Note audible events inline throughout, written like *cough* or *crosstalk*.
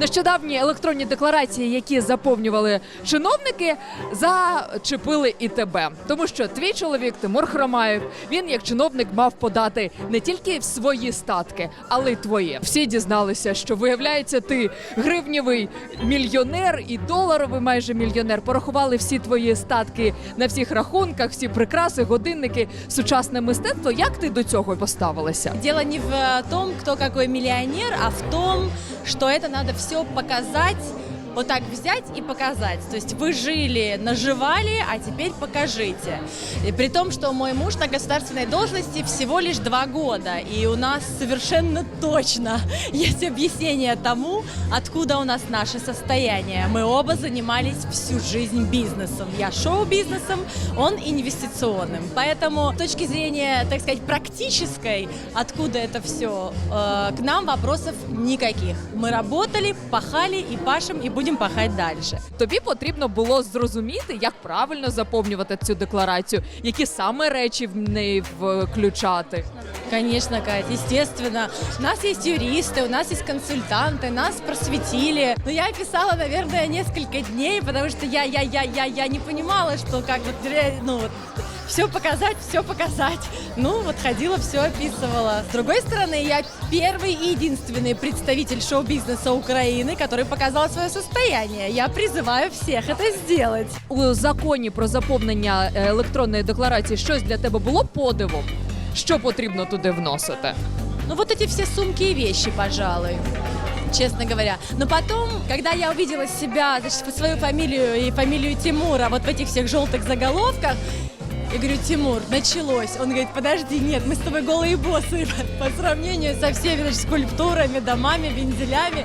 Нещодавні електронні декларації, які заповнювали чиновники, зачепили і тебе. Тому що твій чоловік Тимур Хромаєв, він як чиновник мав подати не тільки свої статки, але й твої. Всі дізналися, що виявляється, ти гривнєвий мільйонер і доларовий майже мільйонер. Порахували всі твої статки на всіх рахунках, всі прикраси, годинники, сучасне мистецтво. Як ти до цього поставилася? Дело не в э, том, кто какой миллионер, а в том, что это надо все показать, вот так взять и показать. То есть вы жили, наживали, а теперь покажите. И при том, что мой муж на государственной должности всего лишь два года, и у нас совершенно точно *laughs* есть объяснение тому, откуда у нас наше состояние. Мы оба занимались всю жизнь бизнесом. Я шоу-бизнесом, он инвестиционным. Поэтому с точки зрения, так сказать, практической, откуда это все, к нам вопросов никаких. Мы работали, пахали и пашем, и будем пахать дальше. Тобі потрібно було зрозуміти, як правильно заповнювати цю декларацію, які саме речі в неї включати. Конечно, Кать, естественно. У нас есть юристы, у нас есть консультанты, нас просветили. Но я писала, наверное, несколько дней, потому что я, я, я, я, я не понимала, что как вот, ну, все показать, все показать. Ну, вот ходила, все описывала. С другой стороны, я первый и единственный представитель шоу-бизнеса Украины, который показал свое состояние. Я призываю всех это сделать. У законі про заповнення е, електронної декларації щось для тебе було подивом. Що потрібно туди вносити? Ну вот эти все сумки и вещи, пожалуй. Честно говоря. Но потом, когда я увидела себя, значит, свою фамилию и фамилию Тимура вот в этих всех желтых заголовках, я говорю, Тимур, началось. Он говорит, подожди, нет, мы с тобой голые боссы *laughs* по сравнению со всеми скульптурами, домами, вензелями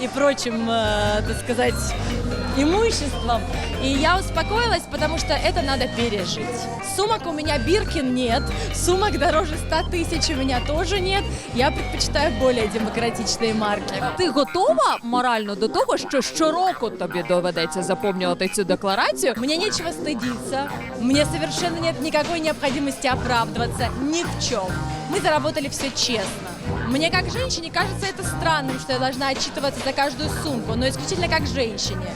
и прочим, э, так сказать, имуществом. И я успокоилась, потому что это надо пережить. Сумок у меня Биркин нет, сумок дороже 100 тысяч у меня тоже нет. Я предпочитаю более демократичные марки. Ти готова морально до того, що щороку тобі доведеться заповнювати цю декларацію? Мне нечего стыдиться, мне совершенно нет никакой необходимости оправдываться ни в чем. Мы заработали все честно. Мне как женщине кажется это странным, что я должна отчитываться за каждую сумку, но исключительно как женщине.